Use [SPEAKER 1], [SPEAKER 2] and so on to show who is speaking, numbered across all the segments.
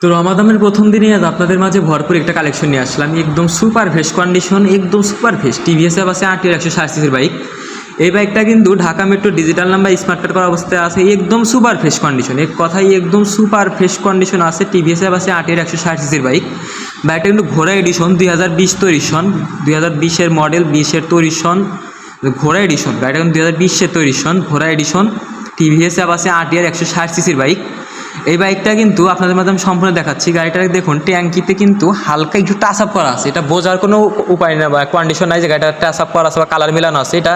[SPEAKER 1] তো রমাদানের প্রথম দিনে আজ আপনাদের মাঝে ভরপুর একটা কালেকশন নিয়ে আসলাম। একদম সুপার ফ্রেশ কন্ডিশন একদম সুপার ফ্রেশ টিভিএস আছে আটের একশো ষাট বাইক এই বাইকটা কিন্তু Dhaka metro digital number smart card করা অবস্থায় আছে। একদম সুপার ফ্রেশ কন্ডিশন এক কথাই একদম সুপার ফ্রেশ কন্ডিশন আছে টিভিএস অ্যাপ আছে আটের একশো ষাট বাইক বাইকটা কিন্তু ঘোড়া এডিশন দুই হাজার বিশ তৈরি সন দুই হাজার বিশের মডেল বিশের তৈরি সন ঘোড়া এডিশন গাড়িটা কিন্তু দুই হাজার বিশের তৈরি সন ঘোড়া এডিশন টিভিএস অ্যাপ আছে আটিয়ার একশো ষাট সিসির বাইক এই বাইকটা কিন্তু আপনাদের মাধ্যমে সম্পূর্ণ দেখাচ্ছি। গাড়িটা দেখুন, ট্যাঙ্কিতে কিন্তু হালকা একটু টাচ আপ করা আছে। এটা বোঝার কোনো উপায় না বা কন্ডিশন নাই যে গাড়িটা টাচ আপ করা আছে বা কালার মেলানো আছে। এটা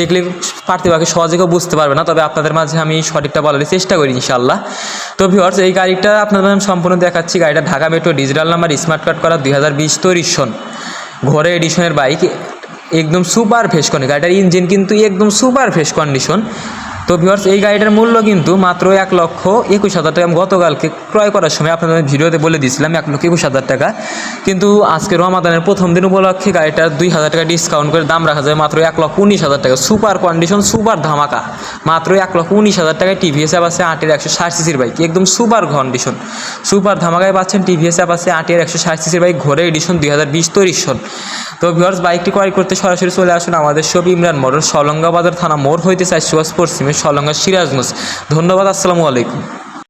[SPEAKER 1] দেখলে পার্থিবাকে সহজে কেউ বুঝতে পারবে না। তবে আপনাদের মাঝে আমি সঠিকটা বলার চেষ্টা করি ইনশাল্লাহ তো ভিওর্স এই গাড়িটা আপনাদের মাঝে আমি সম্পূর্ণ দেখাচ্ছি। গাড়িটা Dhaka metro digital number smart card করা দুই হাজার বিশ তৈরির সন ঘরে এডিশনের বাইক একদম সুপার ফ্রেশ কন্ডিশন গাড়িটার ইঞ্জিন কিন্তু একদম সুপার ফ্রেশ কন্ডিশন তো ভিউয়ার্স এই গাড়িটার মূল্য কিন্তু মাত্র এক লক্ষ একুশ হাজার টাকা। আমি গতকালকে ক্রয় করার সময় আপনাদের ভিডিওতে বলে দিয়েছিলাম এক লক্ষ একুশ হাজার টাকা। কিন্তু আজকে রমাদানের প্রথম দিন উপলক্ষে গাড়িটার দুই হাজার টাকা ডিসকাউন্ট করে দাম রাখা যায় মাত্র এক লক্ষ উনিশ হাজার টাকা। সুপার কন্ডিশন সুপার ধামাকা। মাত্র এক লক্ষ উনিশ হাজার টাকায় টিভিএস অ্যাপ আছে, আটের একশো ষাট সিসির বাইক একদম সুপার কন্ডিশন সুপার ধামাকায় পাচ্ছেন টিভিএস অ্যাপ আছে, আটের একশো ষাট সিসির বাইক ঘোরে এডিশন দুই হাজার বিশ তৈরির সন তো ভিউয়ার্স বাইকটি ক্রয় করতে সরাসরি চলে আসুন আমাদের সব ইমরান মোড় সলঙ্গা বাজার থানা মোড় হইতে চাই সুয়াস পশ্চিমের সলঙ্গা সিরাজগঞ্জ। ধন্যবাদ, আসসালামু আলাইকুম।